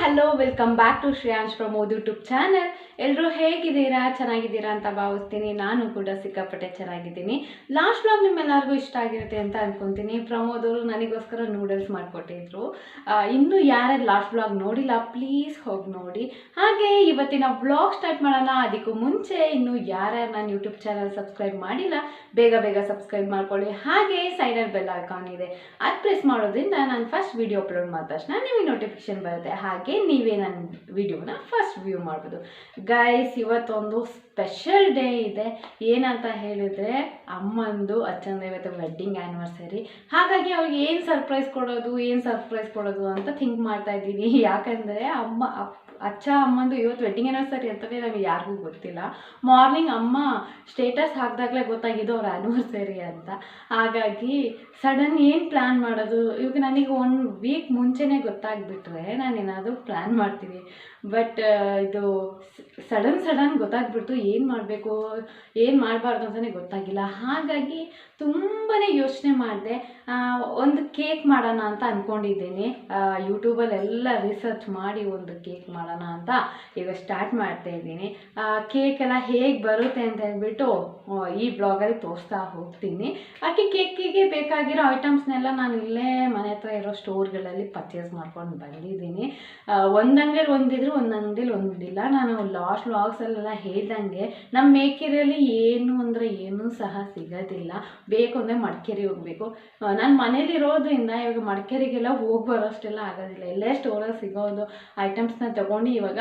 Hello welcome back to Shreyansh Pramod YouTube channel ಎಲ್ಲರೂ ಹೇಗಿದ್ದೀರಾ? ಚೆನ್ನಾಗಿದ್ದೀರಾ ಅಂತ ಭಾವಿಸ್ತೀನಿ. ನಾನು ಕೂಡ ಸಿಕ್ಕಾಪಟ್ಟೆ ಚೆನ್ನಾಗಿದ್ದೀನಿ. ಲಾಸ್ಟ್ ಬ್ಲಾಗ್ ನಿಮ್ಮೆಲ್ಲರಿಗೂ ಇಷ್ಟ ಆಗಿರುತ್ತೆ ಅಂತ ಅನ್ಕೊಂತೀನಿ. ಪ್ರಮೋದ್ ಅವರು ನನಗೋಸ್ಕರ ನೂಡಲ್ಸ್ ಮಾಡಿಕೊಟ್ಟಿದ್ರು. ಇನ್ನೂ ಯಾರ್ಯಾರು ಲಾಸ್ಟ್ ಬ್ಲಾಗ್ ನೋಡಿಲ್ಲ ಪ್ಲೀಸ್ ಹೋಗಿ ನೋಡಿ. ಹಾಗೆ ಇವತ್ತಿನ ಬ್ಲಾಗ್ ಸ್ಟಾರ್ಟ್ ಮಾಡೋಣ. ಅದಕ್ಕೂ ಮುಂಚೆ ಇನ್ನು ಯಾರ್ಯಾರು ನಾನು ಯೂಟ್ಯೂಬ್ ಚಾನಲ್ ಸಬ್ಸ್ಕ್ರೈಬ್ ಮಾಡಿಲ್ಲ, ಬೇಗ ಬೇಗ ಸಬ್ಸ್ಕ್ರೈಬ್ ಮಾಡ್ಕೊಳ್ಳಿ. ಹಾಗೆ ಸೈಡಲ್ಲಿ ಬೆಲ್ ಐಕಾನ್ ಇದೆ. ಅದು ಪ್ರೆಸ್ ಮಾಡೋದ್ರಿಂದ ನಾನು ಫಸ್ಟ್ ವಿಡಿಯೋ ಅಪ್ಲೋಡ್ ಮಾಡಿದ ತಕ್ಷಣ ನಿಮಗೆ ನೋಟಿಫಿಕೇಶನ್ ಬರುತ್ತೆ. ಹಾಗೆ ನೀವೇ ನನ್ನ ವಿಡಿಯೋನ ಫಸ್ಟ್ ವ್ಯೂ ಮಾಡ್ಬೋದು. ಗೈಸ್ ಇವತ್ತೊಂದು ಸ್ಪೆಷಲ್ ಡೇ ಇದೆ. ಏನಂತ ಹೇಳಿದರೆ, ಅಮ್ಮಂದು ಅಚ್ಚಂದ ಇವತ್ತು ವೆಡ್ಡಿಂಗ್ ಆ್ಯನಿವರ್ಸರಿ ಹಾಗಾಗಿ ಅವ್ರಿಗೆ ಏನು ಸರ್ಪ್ರೈಸ್ ಕೊಡೋದು, ಏನು ಸರ್ಪ್ರೈಸ್ ಕೊಡೋದು ಅಂತ ಥಿಂಕ್ ಮಾಡ್ತಾ ಇದ್ದೀನಿ. ಯಾಕಂದರೆ, ಅಮ್ಮ, ಅಚ್ಚ ಅಮ್ಮಂದು ಇವತ್ತು ವೆಡ್ಡಿಂಗ್ ಆ್ಯನಿವರ್ಸರಿ ಅಂತಲೇ ನಮಗೆ ಯಾರಿಗೂ ಗೊತ್ತಿಲ್ಲ. ಮಾರ್ನಿಂಗ್ ಅಮ್ಮ ಸ್ಟೇಟಸ್ ಹಾಕಿದಾಗಲೇ ಗೊತ್ತಾಗಿದ್ದು ಅವ್ರ ಆ್ಯನಿವರ್ಸರಿ ಅಂತ. ಹಾಗಾಗಿ ಸಡನ್ ಏನು ಪ್ಲ್ಯಾನ್ ಮಾಡೋದು? ಇವಾಗ ನನಗೆ ಒನ್ ವೀಕ್ ಮುಂಚೆನೇ ಗೊತ್ತಾಗ್ಬಿಟ್ರೆ ನಾನು ಏನಾದರೂ ಪ್ಲ್ಯಾನ್ ಮಾಡ್ತೀನಿ ಬಟ್ ಇದು ಸಡನ್ ಸಡನ್ ಗೊತ್ತಾಗ್ಬಿಡ್ತು. ಏನು ಮಾಡಬೇಕು, ಏನು ಮಾಡಬಾರ್ದು ಅಂತಲೇ ಗೊತ್ತಾಗಿಲ್ಲ. ಹಾಗಾಗಿ ತುಂಬಾ ಯೋಚನೆ ಮಾಡಿದೆ ಒಂದು ಕೇಕ್ ಮಾಡೋಣ ಅಂತ ಅಂದ್ಕೊಂಡಿದ್ದೀನಿ ಯೂಟ್ಯೂಬಲ್ಲಿ ಎಲ್ಲ ರಿಸರ್ಚ್ ಮಾಡಿ ಒಂದು ಕೇಕ್ ಮಾಡೋಣ ಅಂತ ಈಗ ಸ್ಟಾರ್ಟ್ ಮಾಡ್ತಾ ಇದ್ದೀನಿ. ಕೇಕ್ ಎಲ್ಲ ಹೇಗೆ ಬರುತ್ತೆ ಅಂತ ಹೇಳ್ಬಿಟ್ಟು ಈ ಬ್ಲಾಗಲ್ಲಿ ತೋರಿಸ್ತಾ ಹೋಗ್ತೀನಿ. ಆಕೆ ಕೇಕಿಗೆ ಬೇಕಾಗಿರೋ ಐಟಮ್ಸ್ನೆಲ್ಲ ನಾನು ಇಲ್ಲೇ ಮನೆ ಹತ್ರ ಇರೋ ಸ್ಟೋರ್ಗಳಲ್ಲಿ ಪರ್ಚೇಸ್ ಮಾಡ್ಕೊಂಡು ಬಂದಿದ್ದೀನಿ. ಒಂದು ಅಂಗಡಿಲಿ ಒಂದಿದ್ರು, ಒಂದು ಅಂಗಡಿಲಿ ಒಂದಿಲ್ಲ. ನಾನು ಲಾಸ್ಟ್ ವ್ಲಾಗ್ಸಲ್ಲೆಲ್ಲ ಹೇಳ್ದಂಗೆ ನಮ್ಮ ಮೇಕೆರೆಯಲ್ಲಿ ಏನು ಅಂದರೆ ಏನೂ ಸಹ ಸಿಗೋದಿಲ್ಲ. ಬೇಕು ಅಂದರೆ ಮಡಿಕೇರಿ ಹೋಗಬೇಕು. ನಾನು ಮನೇಲಿರೋದ್ರಿಂದ ಇವಾಗ ಮಡಿಕೇರಿಗೆಲ್ಲ ಹೋಗಿ ಬರೋಷ್ಟೆಲ್ಲ ಆಗೋದಿಲ್ಲ. ಎಲ್ಲೇ ಸ್ಟೋರಲ್ಲಿ ಸಿಗೋದು ಐಟಮ್ಸ್ನ ತೊಗೊಂಡು ಇವಾಗ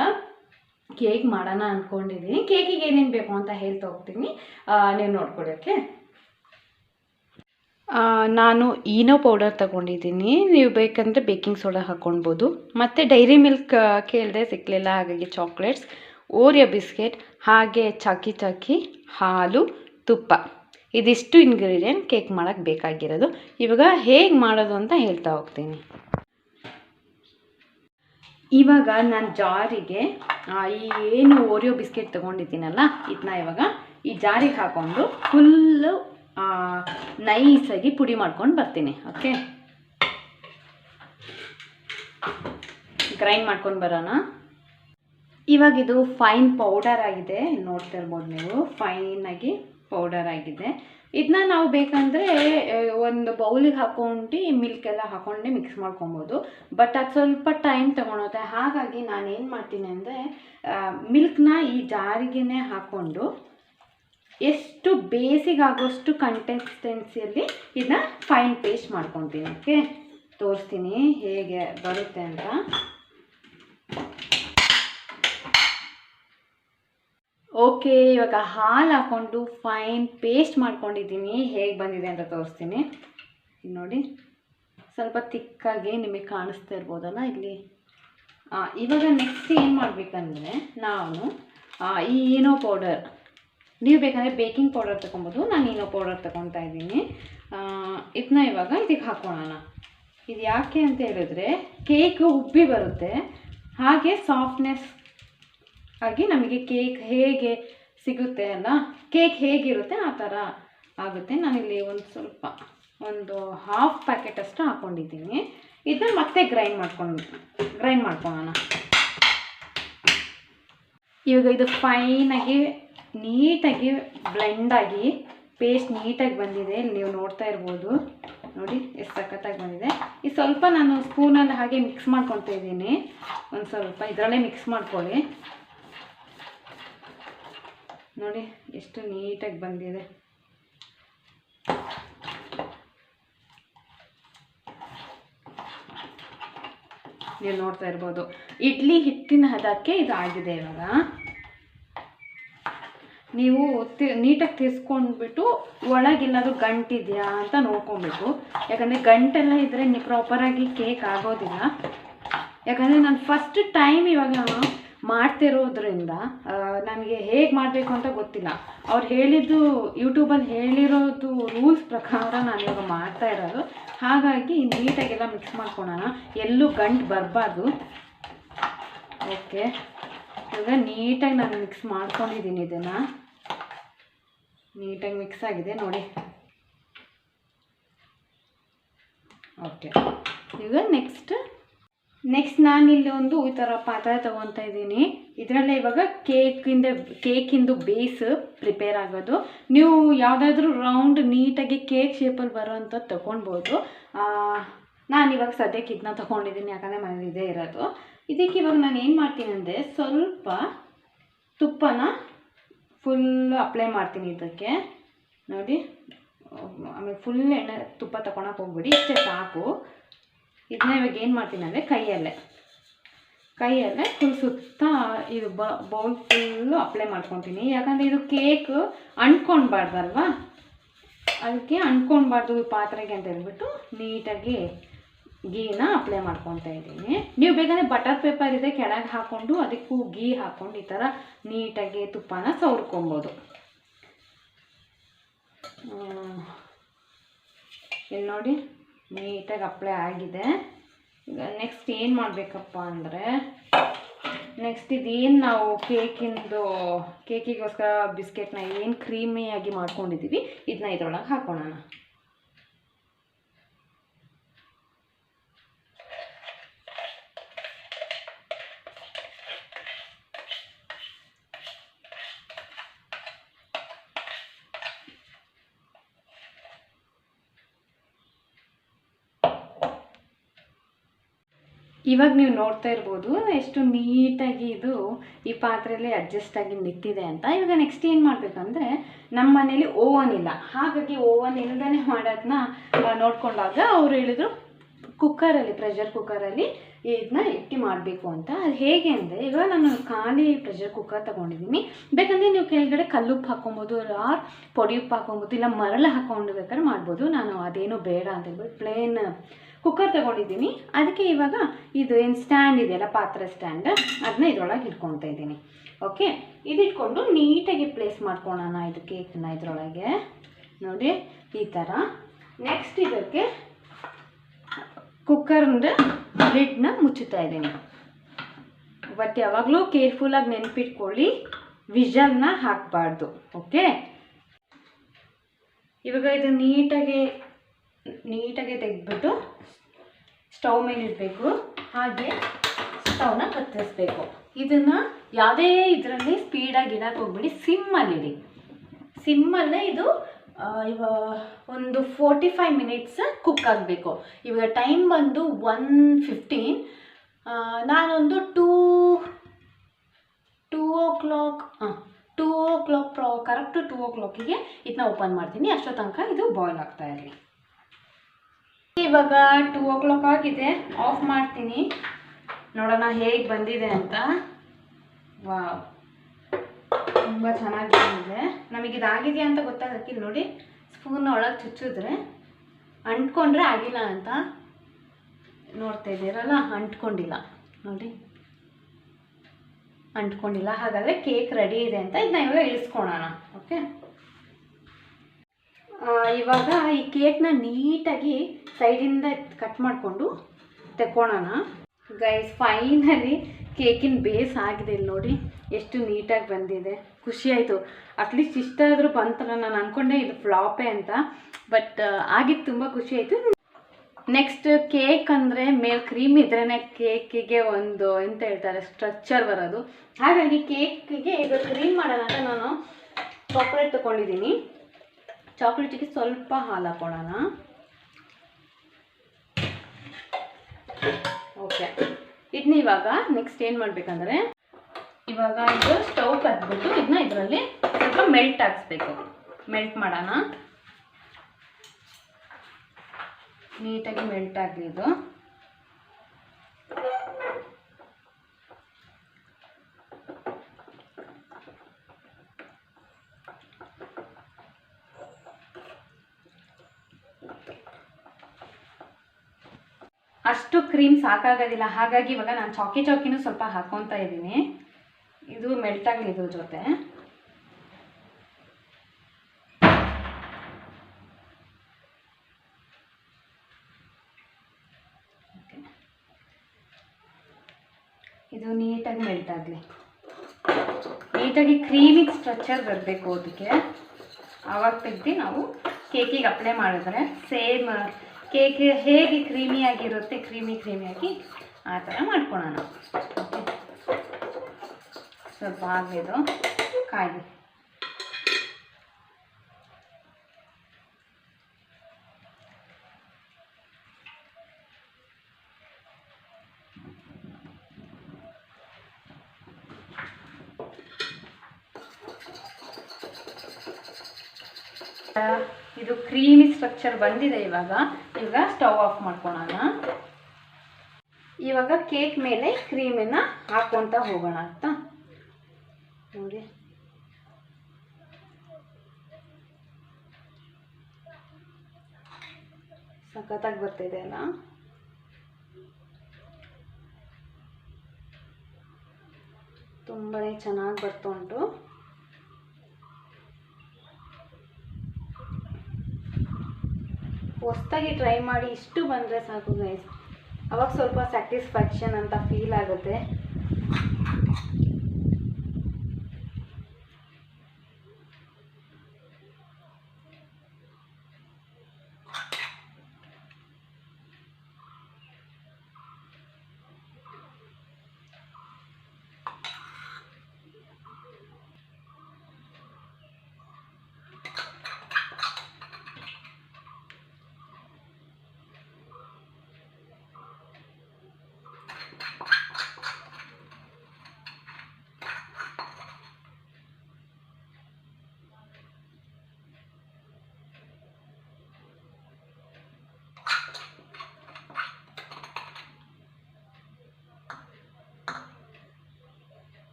ಕೇಕ್ ಮಾಡೋಣ ಅಂದ್ಕೊಂಡಿದ್ದೀನಿ ಕೇಕಿಗೆ ಏನೇನು ಬೇಕು ಅಂತ ಹೇಳ್ತಾ ಹೋಗ್ತೀನಿ. ನೀವು ಓಕೆ ನಾನು ಈನೋ ಪೌಡರ್ ತಗೊಂಡಿದ್ದೀನಿ. ನೀವು ಬೇಕಂದರೆ ಬೇಕಿಂಗ್ ಸೋಡಾ ಹಾಕ್ಕೊಳ್ಬೋದು ಮತ್ತು ಡೈರಿ ಮಿಲ್ಕ್ ಕೇಳಿದೆ ಸಿಕ್ಕಲಿಲ್ಲ ಹಾಗಾಗಿ ಚಾಕ್ಲೇಟ್ಸ್ ಓರಿಯೋ ಬಿಸ್ಕೆಟ್ ಹಾಗೆ ಚಾಕಿ ಚಾಕಿ, ಹಾಲು, ತುಪ್ಪ. ಇದಿಷ್ಟು ಇಂಗ್ರೀಡಿಯೆಂಟ್ ಕೇಕ್ ಮಾಡೋಕ್ಕೆ ಬೇಕಾಗಿರೋದು. ಇವಾಗ ಹೇಗೆ ಮಾಡೋದು ಅಂತ ಹೇಳ್ತಾ ಹೋಗ್ತೀನಿ. ಇವಾಗ ನಾನು ಜಾರಿಗೆ ಈ ಏನು ಓರಿಯೋ ಬಿಸ್ಕೆಟ್ ತೊಗೊಂಡಿದ್ದೀನಲ್ಲ ಇದನ್ನ ಇವಾಗ ಈ ಜಾರಿಗೆ ಹಾಕ್ಕೊಂಡು ಫುಲ್ಲು ನೈಸಾಗಿ ಪುಡಿ ಮಾಡ್ಕೊಂಡು ಬರ್ತೀನಿ ಓಕೆ ಗ್ರೈಂಡ್ ಮಾಡ್ಕೊಂಡು ಬರೋಣ. ಇವಾಗ ಇದು ಫೈನ್ ಪೌಡರ್ ಆಗಿದೆ. ನೋಡ್ತಾ ಇರ್ಬೋದು ನೀವು. ಫೈನಾಗಿ ಪೌಡರ್ ಆಗಿದೆ. ಇದನ್ನ ನಾವು ಬೇಕಂದರೆ ಒಂದು ಬೌಲಿಗೆ ಹಾಕೊಂಡು ಮಿಲ್ಕ್ ಎಲ್ಲ ಹಾಕೊಂಡೆ ಮಿಕ್ಸ್ ಮಾಡ್ಕೊಬೋದು. ಬಟ್ ಅದು ಸ್ವಲ್ಪ ಟೈಮ್ ತೊಗೊಳುತ್ತೆ. ಹಾಗಾಗಿ ನಾನು ಏನು ಮಾಡ್ತೀನಿ ಅಂದರೆ ಮಿಲ್ಕ್ನ ಈ ಜಾರಿಗೆನೇ ಹಾಕ್ಕೊಂಡು ಎಷ್ಟು ಬೇಸಿಗೆ ಆಗೋಷ್ಟು ಕಂಟೆಸ್ಟೆನ್ಸಿಯಲ್ಲಿ ಇದನ್ನ ಫೈನ್ ಪೇಸ್ಟ್ ಮಾಡ್ಕೊತೀನಿ. ಓಕೆ ತೋರಿಸ್ತೀನಿ ಹೇಗೆ ಬರುತ್ತೆ ಅಂತ. ಓಕೆ, ಇವಾಗ ಹಾಲು ಹಾಕ್ಕೊಂಡು ಫೈನ್ ಪೇಸ್ಟ್ ಮಾಡ್ಕೊಂಡಿದ್ದೀನಿ. ಹೇಗೆ ಬಂದಿದೆ ಅಂತ ತೋರಿಸ್ತೀನಿ. ನೋಡಿ, ಸ್ವಲ್ಪ ತಿಕ್ಕಾಗಿ ನಿಮಗೆ ಕಾಣಿಸ್ತಾ ಇರ್ಬೋದಲ್ಲ ಇಲ್ಲಿ. ಇವಾಗ ನೆಕ್ಸ್ಟ್ ಏನು ಮಾಡಬೇಕಂದ್ರೆ ನಾನು ಈ ಏನೋ ಪೌಡರ್. ನೀವು ಬೇಕಂದರೆ ಬೇಕಿಂಗ್ ಪೌಡರ್ ತೊಗೊಬೋದು, ನಾನು ಏನೋ ಪೌಡರ್ ತೊಗೊತಾ ಇದ್ದೀನಿ. ಇದನ್ನ ಇವಾಗ ಇದಕ್ಕೆ ಹಾಕ್ಕೊಳ್ಳೋಣ ಇದು ಯಾಕೆ ಅಂತ ಹೇಳಿದ್ರೆ ಕೇಕ್ ಉಬ್ಬಿ ಬರುತ್ತೆ. ಹಾಗೆ ಸಾಫ್ಟ್ನೆಸ್ ಆಗಿ ನಮಗೆ ಕೇಕ್ ಹೇಗೆ ಸಿಗುತ್ತೆ ಅಲ್ಲ? ಕೇಕ್ ಹೇಗಿರುತ್ತೆ ಆ ಥರ ಆಗುತ್ತೆ. ನಾನಿಲ್ಲಿ ಒಂದು ಸ್ವಲ್ಪ ಒಂದು ಹಾಫ್ ಪ್ಯಾಕೆಟ್ ಅಷ್ಟು ಹಾಕ್ಕೊಂಡಿದ್ದೀನಿ ಇದನ್ನ ಮತ್ತೆ ಗ್ರೈಂಡ್ ಮಾಡ್ಕೊಂಡು ಗ್ರೈಂಡ್ ಮಾಡ್ಕೊಳ್ಳೋಣ. ಇವಾಗ ಇದು ಫೈನಾಗಿ ನೀಟಾಗಿ ಬ್ಲೆಂಡಾಗಿ ಪೇಸ್ಟ್ ನೀಟಾಗಿ ಬಂದಿದೆ. ನೀವು ನೋಡ್ತಾ ಇರ್ಬೋದು. ನೋಡಿ, ಎಷ್ಟು ಸಖತ್ತಾಗಿ ಬಂದಿದೆ. ಇದು ಸ್ವಲ್ಪ ನಾನು ಸ್ಪೂನಲ್ಲಿ ಹಾಗೆ ಮಿಕ್ಸ್ ಮಾಡ್ಕೊತಾ ಇದ್ದೀನಿ. ಒಂದು ಸ್ವಲ್ಪ ಇದರಲ್ಲೇ ಮಿಕ್ಸ್ ಮಾಡ್ಕೊಳ್ಳಿ. ನೋಡಿ, ಎಷ್ಟು ನೀಟಾಗಿ ಬಂದಿದೆ. ನೀವು ನೋಡ್ತಾ ಇರ್ಬೋದು. ಇಡ್ಲಿ ಹಿಟ್ಟಿನ ಹದಕ್ಕೆ ಇದು ಆಗಿದೆ ಇವಾಗ. ನೀವು ನೀಟಾಗಿ ತಿರ್ಸ್ಕೊಂಡ್ಬಿಟ್ಟು ಒಳಗೆಲ್ಲಾದ್ರೂ ಗಂಟಿದೆಯಾ ಅಂತ ನೋಡ್ಕೊಬೇಕು ಯಾಕಂದರೆ ಗಂಟೆಲ್ಲ ಇದ್ದರೆ ನೀವು ಪ್ರಾಪರಾಗಿ ಕೇಕ್ ಆಗೋದಿಲ್ಲ. ಯಾಕಂದರೆ ನಾನು ಫಸ್ಟ್ ಟೈಮ್ ಇವಾಗ ಮಾಡ್ತಿರೋದ್ರಿಂದ ನನಗೆ ಹೇಗೆ ಮಾಡಬೇಕು ಅಂತ ಗೊತ್ತಿಲ್ಲ. ಅವ್ರು ಹೇಳಿದ್ದು, ಯೂಟ್ಯೂಬಲ್ಲಿ ಹೇಳಿರೋದು ರೂಲ್ಸ್ ಪ್ರಕಾರ ನಾನು ಇವಾಗ ಮಾಡ್ತಾ ಇರೋದು. ಹಾಗಾಗಿ ನೀಟಾಗೆಲ್ಲ ಮಿಕ್ಸ್ ಮಾಡ್ಕೊಳೋಣ. ಎಲ್ಲೂ ಗಂಟು ಬರಬಾರ್ದು. ಓಕೆ. ಇವಾಗ ನೀಟಾಗಿ ನಾನು ಮಿಕ್ಸ್ ಮಾಡ್ಕೊಂಡಿದ್ದೀನಿ ಇದನ್ನು. ನೀಟಾಗಿ ಮಿಕ್ಸ್ ಆಗಿದೆ, ನೋಡಿ. ಓಕೆ. ಈಗ ನೆಕ್ಸ್ಟ್ ನೆಕ್ಸ್ಟ್ ನಾನು ಇಲ್ಲಿ ಒಂದು ಈ ಥರ ಪಾತ್ರೆ ತೊಗೊತಾ ಇದ್ದೀನಿ. ಇದರಲ್ಲೇ ಇವಾಗ ಕೇಕಿಂದ ಕೇಕಿಂದು ಬೇಸ್ ಪ್ರಿಪೇರ್ ಆಗೋದು. ನೀವು ಯಾವುದಾದ್ರೂ ರೌಂಡ್ ನೀಟಾಗಿ ಕೇಕ್ ಶೇಪಲ್ಲಿ ಬರೋವಂಥದ್ದು ತೊಗೊಳ್ಬೋದು ನಾನು ಇವಾಗ ಸದ್ಯಕ್ಕೆ ಇದನ್ನ ತೊಗೊಂಡಿದ್ದೀನಿ, ಯಾಕಂದರೆ ಮನೇಲಿ ಇದೇ ಇರೋದು. ಇದಕ್ಕೆ ಇವಾಗ ನಾನು ಏನು ಮಾಡ್ತೀನಿ ಅಂದರೆ ಸ್ವಲ್ಪ ತುಪ್ಪನ ಫುಲ್ ಅಪ್ಲೈ ಮಾಡ್ತೀನಿ ಇದಕ್ಕೆ. ನೋಡಿ, ಆಮೇಲೆ ಫುಲ್ ಎಣ್ಣೆ ತುಪ್ಪ ತಗೊಳಕ್ಕೆ ಹೋಗ್ಬಿಡಿ, ಇಷ್ಟೇ ಸಾಕು. ಇದನ್ನ ಇವಾಗ ಏನು ಮಾಡ್ತೀನಿ ಅಂದರೆ ಕೈಯಲ್ಲೇ. ಕೈಯಲ್ಲೇ ಫುಲ್ ಸುತ್ತ ಇದು ಬೌಲ್ ಫುಲ್ಲು ಅಪ್ಲೈ ಮಾಡ್ಕೊತೀನಿ. ಯಾಕಂದರೆ ಇದು ಕೇಕ್ ಅಂಟ್ಕೊಳ್ಬಾರ್ದಲ್ವಾ ಅದಕ್ಕೆ ಅಂಟ್ಕೊಳ್ಬಾರ್ದು ಪಾತ್ರೆಗೆ ಅಂತ ಹೇಳ್ಬಿಟ್ಟು ನೀಟಾಗಿ ಗೀನ ಅಪ್ಲೈ ಮಾಡ್ಕೊತಾ ಇದ್ದೀನಿ. ನೀವು ಬೇಕಂದರೆ ಬಟರ್ ಪೇಪರ್ ಇದೆ ಕೆಳಗೆ ಹಾಕ್ಕೊಂಡು ಅದಕ್ಕೂ ಗೀ ಹಾಕ್ಕೊಂಡು ಈ ಥರ ನೀಟಾಗಿ ತುಪ್ಪನ ಸವರ್ಕೊಬೋದು ಇಲ್ಲಿ ನೋಡಿ ನೀಟಾಗಿ ಅಪ್ಲೈ ಆಗಿದೆ. ಈಗ ನೆಕ್ಸ್ಟ್ ಏನು ಮಾಡಬೇಕಪ್ಪ ಅಂದರೆ ನೆಕ್ಸ್ಟ್ ಇದೇನು ನಾವು ಕೇಕಿಂದು, ಕೇಕಿಗೋಸ್ಕರ ಬಿಸ್ಕೆಟ್ನ ಏನು ಕ್ರೀಮಿಯಾಗಿ ಮಾಡ್ಕೊಂಡಿದ್ದೀವಿ ಇದನ್ನ ಇದ್ರೊಳಗೆ ಹಾಕೋಣ ಇವಾಗ ನೀವು ನೋಡ್ತಾ ಇರ್ಬೋದು, ಎಷ್ಟು ನೀಟಾಗಿ ಇದು ಈ ಪಾತ್ರೆಯಲ್ಲಿ ಅಡ್ಜಸ್ಟ್ ಆಗಿ ನಿಂತಿದೆ ಅಂತ. ಇವಾಗ ನೆಕ್ಸ್ಟ್ ಏನು ಮಾಡಬೇಕಂದ್ರೆ ನಮ್ಮ ಮನೇಲಿ ಓವನ್ ಇಲ್ಲ. ಹಾಗಾಗಿ ಓವನ್ ಇಲ್ಲದೇ ಮಾಡೋದನ್ನ ನೋಡ್ಕೊಂಡಾಗ ಅವ್ರು ಹೇಳಿದರು ಕುಕ್ಕರಲ್ಲಿ ಪ್ರೆಷರ್ ಕುಕ್ಕರಲ್ಲಿ ಇದನ್ನ ಇಟ್ಟು ಮಾಡಬೇಕು ಅಂತ. ಅದು ಹೇಗೆ ಅಂದರೆ, ಇವಾಗ ನಾನು ಖಾಲಿ ಪ್ರೆಷರ್ ಕುಕ್ಕರ್ ತೊಗೊಂಡಿದ್ದೀನಿ. ಬೇಕಂದರೆ ನೀವು ಕೆಳಗಡೆ ಕಲ್ಲುಪ್ಪು ಹಾಕೊಬೋದು ಆರ್ ಪೊಡಿ ಉಪ್ಪು ಹಾಕೊಬೋದು ಇಲ್ಲ ಮರಳು ಹಾಕೊಂಡು ಬೇಕಾದ್ರೆ ಮಾಡ್ಬೋದು. ನಾನು ಅದೇನು ಬೇಡ ಅಂತ ಹೇಳ್ಬೋದು ಪ್ಲೇನ್ ಕುಕ್ಕರ್ ತಗೊಂಡಿದ್ದೀನಿ. ಅದಕ್ಕೆ ಇವಾಗ ಇದು ಏನು ಸ್ಟ್ಯಾಂಡ್ ಇದೆಯಲ್ಲ, ಪಾತ್ರೆ ಸ್ಟ್ಯಾಂಡ್ ಅದನ್ನ ಇದ್ರೊಳಗೆ ಇಟ್ಕೊತಾ ಇದ್ದೀನಿ. ಓಕೆ ಇದಿಟ್ಕೊಂಡು ನೀಟಾಗಿ ಪ್ಲೇಸ್ ಮಾಡ್ಕೊಳ್ಳೋಣ ಇದು ಕೇಕ್ನ ಇದರೊಳಗೆ. ನೋಡಿ, ಈ ಥರ ನೆಕ್ಸ್ಟ್ ಇದಕ್ಕೆ ಕುಕ್ಕರ್ನ ಲಿಡ್ನ ಮುಚ್ಚುತ್ತಾ ಇದ್ದೀನಿ. ಬಟ್ ಯಾವಾಗಲೂ ಕೇರ್ಫುಲ್ಲಾಗಿ ನೆನಪಿಟ್ಕೊಳ್ಳಿ ವಿಷಲ್ನ ಹಾಕಬಾರ್ದು. ಓಕೆ ಇವಾಗ ಇದು ನೀಟಾಗಿ ನೀಟಾಗಿ ತೆಗೆದ್ಬಿಟ್ಟು ಸ್ಟವ್ ಮೇಲೆ ಇಡಬೇಕು. ಹಾಗೆ ಸ್ಟವ್ನ ಕತ್ತರಿಸ್ಬೇಕು. ಇದನ್ನು ಯಾವುದೇ ಇದರಲ್ಲಿ ಸ್ಪೀಡಾಗಿ ಇಡಕ್ಕೆ ಹೋಗ್ಬಿಡಿ. ಸಿಮ್ಮಲ್ಲಿಡಿ ಸಿಮ್ಮಲ್ಲೇ ಇದು ಇವ ಒಂದು ಫೋರ್ಟಿ ಫೈವ್ ಮಿನಿಟ್ಸ್ ಕುಕ್ ಆಗಬೇಕು. ಇವಾಗ ಟೈಮ್ ಬಂದು ಒನ್ ಫಿಫ್ಟೀನ್ ನಾನೊಂದು ಟೂ ಟೂ ಓ ಕ್ಲಾಕ್ ಹಾಂ ಟೂ ಓ ಕ್ಲಾಕ್ ಪ್ರಾ ಕರೆಕ್ಟು ಟೂ ಓ ಕ್ಲಾಕಿಗೆ ಇದನ್ನ ಓಪನ್ ಮಾಡ್ತೀನಿ. ಅಷ್ಟೋ ತನಕ ಇದು ಬಾಯ್ಲ್ ಆಗ್ತಾ ಇರಲಿ. ಇವಾಗ ಟೂ ಓ ಕ್ಲಾಕ್ ಆಗಿದೆ. ಆಫ್ ಮಾಡ್ತೀನಿ. ನೋಡೋಣ ಹೇಗೆ ಬಂದಿದೆ ಅಂತ. ವಾವ್ ತುಂಬ ಚೆನ್ನಾಗಿ ಬಂದಿದೆ ನಮಗೆ ಇದಾಗಿದೆಯಾ ಅಂತ ಗೊತ್ತಾಗಕ್ಕೆ ನೋಡಿ. ಸ್ಪೂನ್ ಒಳಗೆ ಚುಚ್ಚಿದ್ರೆ ಅಂಟ್ಕೊಂಡ್ರೆ ಆಗಿಲ್ಲ ಅಂತ ನೋಡ್ತಾ ಇದ್ದೀರಲ್ಲ? ಅಂಟ್ಕೊಂಡಿಲ್ಲ. ನೋಡಿ. ಅಂಟ್ಕೊಂಡಿಲ್ಲ. ಹಾಗಾದರೆ ಕೇಕ್ ರೆಡಿ ಇದೆ ಅಂತ ಇದನ್ನ ಇವಾಗ ಇಳಿಸ್ಕೊಳೋಣ. ಓಕೆ ಇವಾಗ ಈ ಕೇಕ್ನ ನೀಟಾಗಿ ಸೈಡಿಂದ ಕಟ್ ಮಾಡಿಕೊಂಡು ತಕೊಳ್ಳೋಣ ಗೈಸ್ ಫೈನಲಿ ಕೇಕಿನ ಬೇಸ್ ಆಗಿದೆ ಇಲ್ಲಿ ನೋಡಿ. ಎಷ್ಟು ನೀಟಾಗಿ ಬಂದಿದೆ. ಖುಷಿ ಆಯಿತು. ಅಟ್ಲೀಸ್ಟ್ ಇಷ್ಟಾದರೂ ಬಂತಲ್ಲ, ನಾನು ಅಂದ್ಕೊಂಡೆ ಇದು ಫ್ಲಾಪೇ ಅಂತ. ಬಟ್ ಆಗಿದ್ದು ತುಂಬ ಖುಷಿ ಆಯಿತು. ನೆಕ್ಸ್ಟ್ ಕೇಕ್ ಅಂದರೆ ಮೇಲೆ ಕ್ರೀಮ್ ಇದ್ರೇ ಕೇಕಿಗೆ ಒಂದು ಎಂತ ಹೇಳ್ತಾರೆ ಸ್ಟ್ರಕ್ಚರ್ ಬರೋದು. ಹಾಗಾಗಿ ಕೇಕಿಗೆ ಇದು ಕ್ರೀಮ್ ಮಾಡೋಣ ಅಂತ ನಾನು ಚಾಕ್ಲೇಟ್ ತೊಗೊಂಡಿದ್ದೀನಿ. ಚಾಕ್ಲೇಟಿಗೆ ಸ್ವಲ್ಪ ಹಾಲು ಹಾಕೊಳ್ಳೋಣ. ಓಕೆ ಇದನ್ನ ಇವಾಗ ನೆಕ್ಸ್ಟ್ ಏನು ಮಾಡಬೇಕಂದ್ರೆ, ಇವಾಗ ಇದು ಸ್ಟವ್ ಕದ್ಬಿಟ್ಟು ಇದನ್ನ ಇದರಲ್ಲಿ ಸ್ವಲ್ಪ ಮೆಲ್ಟ್ ಹಾಕ್ಸ್ಬೇಕು. ಮೆಲ್ಟ್ ಮಾಡೋಣ. ನೀಟಾಗಿ ಮೆಲ್ಟ್ ಆಗಲಿ ಇದು. ಅಷ್ಟು ಕ್ರೀಮ್ ಸಾಕಾಗೋದಿಲ್ಲ. ಹಾಗಾಗಿ ಇವಾಗ ನಾನು ಚಾಕಿ ಚಾಕಿನೂ ಸ್ವಲ್ಪ ಹಾಕ್ಕೊತಾ ಇದ್ದೀನಿ. ಇದು ಮೆಲ್ಟ್ ಆಗಲಿ ಇದ್ರ ಜೊತೆ. ಇದು ನೀಟಾಗಿ ಮೆಲ್ಟ್ ಆಗಲಿ. ನೀಟಾಗಿ ಕ್ರೀಮಿಗೆ ಸ್ಟ್ರಕ್ಚರ್ ಬರಬೇಕು ಅದಕ್ಕೆ. ಆವಾಗ ತೆಗ್ದು ನಾವು ಕೇಕಿಗೆ ಅಪ್ಲೈ ಮಾಡಿದ್ರೆ ಸೇಮ್ ಕೇಕ್ ಹೇಗೆ ಕ್ರೀಮಿಯಾಗಿರುತ್ತೆ ಕ್ರೀಮಿ ಕ್ರೀಮಿಯಾಗಿ ಆ ಥರ ಮಾಡ್ಕೊಳ್ಳೋಣ ಸ್ವಲ್ಪ ಆಗಲಿದು ಕಾಯಿ. ಇದು ಕ್ರೀಮಿ ಸ್ಟ್ರಕ್ಚರ್ ಬಂದಿದೆ ಇವಾಗ. ಇವಾಗ ಸ್ಟವ್ ಆಫ್ ಮಾಡ್ಕೊಳ್ಳೋಣ ಇವಾಗ ಕೇಕ್ ಮೇಲೆ ಕ್ರೀಮನ್ನ ಹಾಕೊಂತ ಹೋಗೋಣ ಅಂತ. ನೋಡಿ. ಸಖತ್ತಾಗಿ ಬರ್ತಿದೆ ಅಲ್ಲ? ತುಂಬಾ ಚೆನ್ನಾಗಿ ಬರ್ತಾ ಉಂಟು. ಹೊಸ್ದಾಗಿ ಟ್ರೈ ಮಾಡಿ ಇಷ್ಟು ಬಂದರೆ ಸಾಕು ಗೈಸ್ ಅವಾಗ ಸ್ವಲ್ಪ ಸ್ಯಾಟಿಸ್ಫ್ಯಾಕ್ಷನ್ ಅಂತ ಫೀಲ್ ಆಗುತ್ತೆ.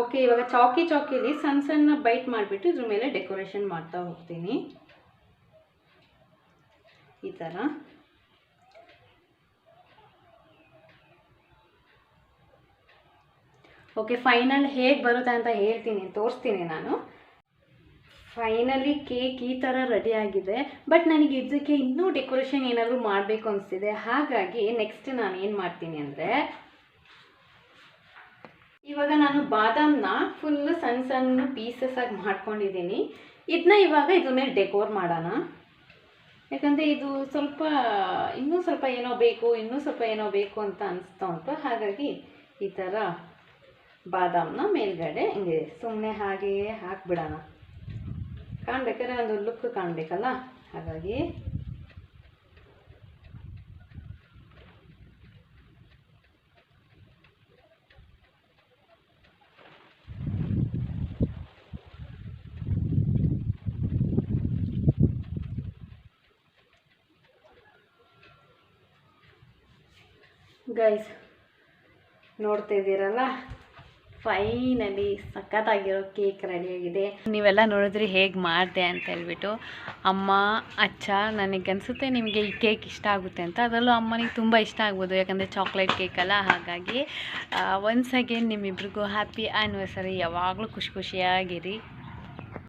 ಓಕೆ ಇವಾಗ ಚಾಕಿ ಚಾಕಿಲಿ ಸಣ್ಣ ಸಣ್ಣ ಬೈಟ್ ಮಾಡಿಬಿಟ್ಟು ಇದ್ರ ಮೇಲೆ ಡೆಕೋರೇಷನ್ ಮಾಡ್ತಾ ಹೋಗ್ತೀನಿ. ಈ ಥರ ಓಕೆ ಫೈನಲ್ ಹೇಗೆ ಬರುತ್ತೆ ಅಂತ ಹೇಳ್ತೀನಿ, ತೋರಿಸ್ತೀನಿ ನಾನು. ಫೈನಲಿ ಕೇಕ್ ಈ ಥರ ರೆಡಿ ಆಗಿದೆ ಬಟ್ ನನಗೆ ಇದಕ್ಕೆ ಇನ್ನೂ ಡೆಕೋರೇಷನ್ ಏನಾದರೂ ಮಾಡಬೇಕು ಅನಿಸ್ತಿದೆ. ಹಾಗಾಗಿ ನೆಕ್ಸ್ಟ್ ನಾನು ಏನು ಮಾಡ್ತೀನಿ ಅಂದರೆ ಇವಾಗ ನಾನು ಬಾದಾಮ್ನ ಫುಲ್ಲು ಸಣ್ಣ ಸಣ್ಣ ಪೀಸಸ್ ಆಗಿ ಮಾಡ್ಕೊಂಡಿದ್ದೀನಿ. ಇದನ್ನ ಇವಾಗ ಇದ್ರ ಮೇಲೆ ಡೆಕೋರ್ ಮಾಡೋಣ. ಯಾಕಂದರೆ ಇದು ಸ್ವಲ್ಪ, ಇನ್ನೂ ಸ್ವಲ್ಪ ಏನೋ ಬೇಕು, ಇನ್ನೂ ಸ್ವಲ್ಪ ಏನೋ ಬೇಕು ಅಂತ ಅನಿಸ್ತಾ ಉಂಟು. ಹಾಗಾಗಿ ಈ ಥರ ಬಾದಾಮ್ನ ಮೇಲ್ಗಡೆ ಹಿಂಗೆ ಸುಮ್ಮನೆ ಹಾಗೆಯೇ ಹಾಕಿಬಿಡೋಣ. ಕಾಣ್ಬೇಕಾದ್ರೆ ಒಂದು ಲುಕ್ ಕಾಣಬೇಕಲ್ಲ? ಹಾಗಾಗಿ ಗೈಸ್ ನೋಡ್ತಾ ಇದ್ದೀರಲ್ಲ? ಫೈನಲಿ ಸಖತ್ತಾಗಿರೋ ಕೇಕ್ ರೆಡಿಯಾಗಿದೆ ನೀವೆಲ್ಲ ನೋಡಿದ್ರಿ ಹೇಗೆ ಮಾಡಿದೆ ಅಂತ ಹೇಳ್ಬಿಟ್ಟು, ಅಮ್ಮ, ಅಚ್ಚ ನನಗೆ ಅನಿಸುತ್ತೆ ನಿಮಗೆ ಈ ಕೇಕ್ ಇಷ್ಟ ಆಗುತ್ತೆ ಅಂತ. ಅದರಲ್ಲೂ ಅಮ್ಮನಿಗೆ ತುಂಬ ಇಷ್ಟ ಆಗ್ಬೋದು, ಯಾಕಂದರೆ ಚಾಕ್ಲೇಟ್ ಅಲ್ಲ, ಹಾಗಾಗಿ ಒನ್ಸ್ ಅಗೇನ್ ನಿಮ್ಮಿಬ್ರಿಗೂ ಹ್ಯಾಪಿ ಆ್ಯನಿವರ್ಸರಿ ಯಾವಾಗಲೂ ಖುಷಿ ಖುಷಿಯಾಗಿರಿ.